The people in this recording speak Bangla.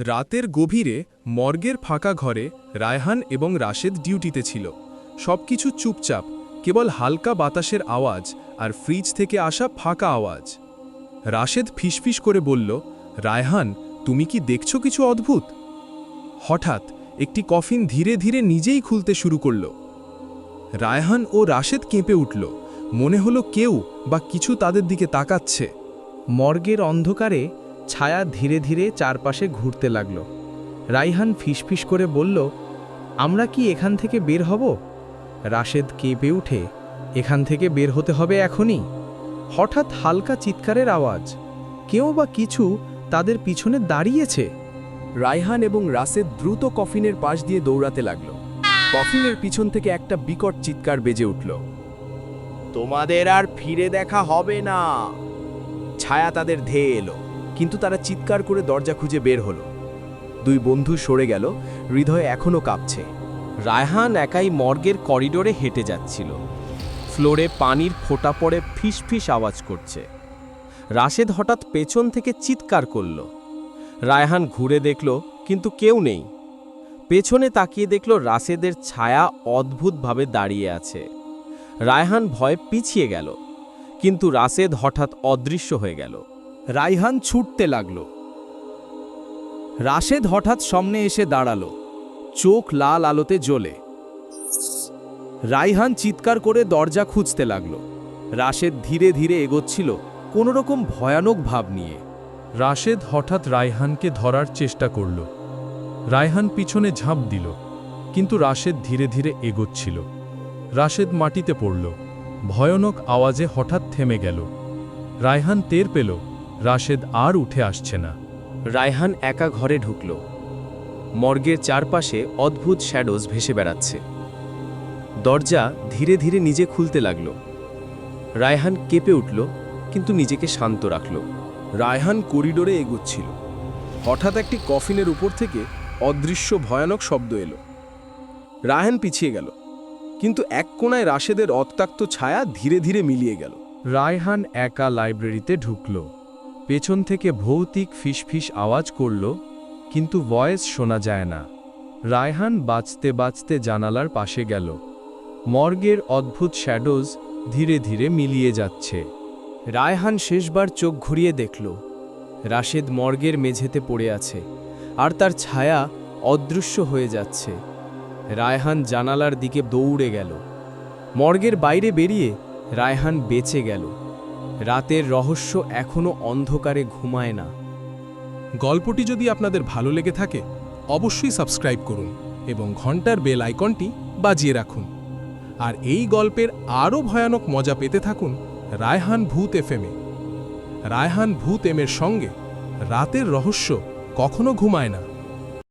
রাতের গভীরে মর্গের ফাঁকা ঘরে রায়হান এবং রাশেদ ডিউটিতে ছিল। সবকিছু চুপচাপ, কেবল হালকা বাতাসের আওয়াজ আর ফ্রিজ থেকে আসা ফাঁকা আওয়াজ। রাশেদ ফিসফিস করে বলল, রায়হান, তুমি কি দেখছ কিছু অদ্ভুত? হঠাৎ একটি কফিন ধীরে ধীরে নিজেই খুলতে শুরু করল। রায়হান ও রাশেদ কেঁপে উঠল, মনে হলো কেউ বা কিছু তাদের দিকে তাকাচ্ছে। মর্গের অন্ধকারে ছায়া ধীরে ধীরে চারপাশে ঘুরতে লাগল। রাইহান ফিসফিস করে বলল, আমরা কি এখান থেকে বের হব? রাশেদ কেঁপে উঠে, এখান থেকে বের হতে হবে এখনই। হঠাৎ হালকা চিৎকারের আওয়াজ, কেউ বা কিছু তাদের পিছনে দাঁড়িয়েছে? রায়হান এবং রাসেদ দ্রুত কফিনের পাশ দিয়ে দৌড়াতে লাগল। কফিনের পিছন থেকে একটা বিকট চিৎকার বেজে উঠল, তোমাদের আর ফিরে দেখা হবে না। ছায়া তাদের ধেয়ে এলো। কিন্তু তারা চিৎকার করে দরজা খুঁজে বের হলো। দুই বন্ধু সরে গেল, হৃদয় এখনও কাঁপছে। রায়হান একাই মর্গের করিডোরে হেঁটে যাচ্ছিল। ফ্লোরে পানির ফোঁটা পড়ে ফিসফিস আওয়াজ করছে। রাশেদ হঠাৎ পেছন থেকে চিৎকার করল। রায়হান ঘুরে দেখল, কিন্তু কেউ নেই। পেছনে তাকিয়ে দেখল রাশেদের ছায়া অদ্ভুতভাবে দাঁড়িয়ে আছে। রায়হান ভয়ে পিছিয়ে গেল, কিন্তু রাশেদ হঠাৎ অদৃশ্য হয়ে গেল। রাইহান ছুটতে লাগল। রাশেদ হঠাৎ সামনে এসে দাঁড়াল। চোখ লাল আলোতে জ্বলে। রাইহান চিৎকার করে দরজা খুঁজতে লাগল। রাশেদ ধীরে ধীরে এগোচ্ছিল কোনোরকম ভয়ানক ভাব নিয়ে। রাশেদ হঠাৎ রায়হানকে ধরার চেষ্টা করল। রায়হান পিছনে ঝাঁপ দিল, কিন্তু রাশেদ ধীরে ধীরে এগোচ্ছিল। রাশেদ মাটিতে পড়ল। ভয়ানক আওয়াজে হঠাৎ থেমে গেল। রায়হান টের পেল রাশেদ আর উঠে আসছে না। রায়হান একা ঘরে ঢুকল। মর্গের চারপাশে অদ্ভুত শ্যাডোজ ভেসে বেড়াচ্ছে। দরজা ধীরে ধীরে নিজে খুলতে লাগল। রায়হান কেঁপে উঠল, কিন্তু নিজেকে শান্ত রাখল। রায়হান করিডোরে এগোচ্ছিল। হঠাৎ একটি কফিনের উপর থেকে অদৃশ্য ভয়ানক শব্দ এলো। রায়হান পিছিয়ে গেল, কিন্তু এক কোনায় রাশেদের অত্যাক্ত ছায়া ধীরে ধীরে মিলিয়ে গেল। রায়হান একা লাইব্রেরিতে ঢুকল। পেছন থেকে ভৌতিক ফিসফিস আওয়াজ করল, কিন্তু ভয়েস শোনা যায় না। রায়হান বাঁচতে বাঁচতে জানালার পাশে গেল। মর্গের অদ্ভুত শ্যাডোজ ধীরে ধীরে মিলিয়ে যাচ্ছে। রায়হান শেষবার চোখ ঘুরিয়ে দেখল। রাশেদ মর্গের মেঝেতে পড়ে আছে, আর তার ছায়া অদৃশ্য হয়ে যাচ্ছে। রায়হান জানালার দিকে দৌড়ে গেল। মর্গের বাইরে বেরিয়ে রায়হান বেঁচে গেল। রাতের রহস্য এখনও অন্ধকারে ঘুমায় না। গল্পটি যদি আপনাদের ভালো লেগে থাকে, অবশ্যই সাবস্ক্রাইব করুন এবং ঘণ্টার বেল আইকনটি বাজিয়ে রাখুন। আর এই গল্পের আরও ভয়ানক মজা পেতে থাকুন রায়হান ভূত এফএমে রায়হান ভূত এমের সঙ্গে রাতের রহস্য কখনো ঘুমায় না।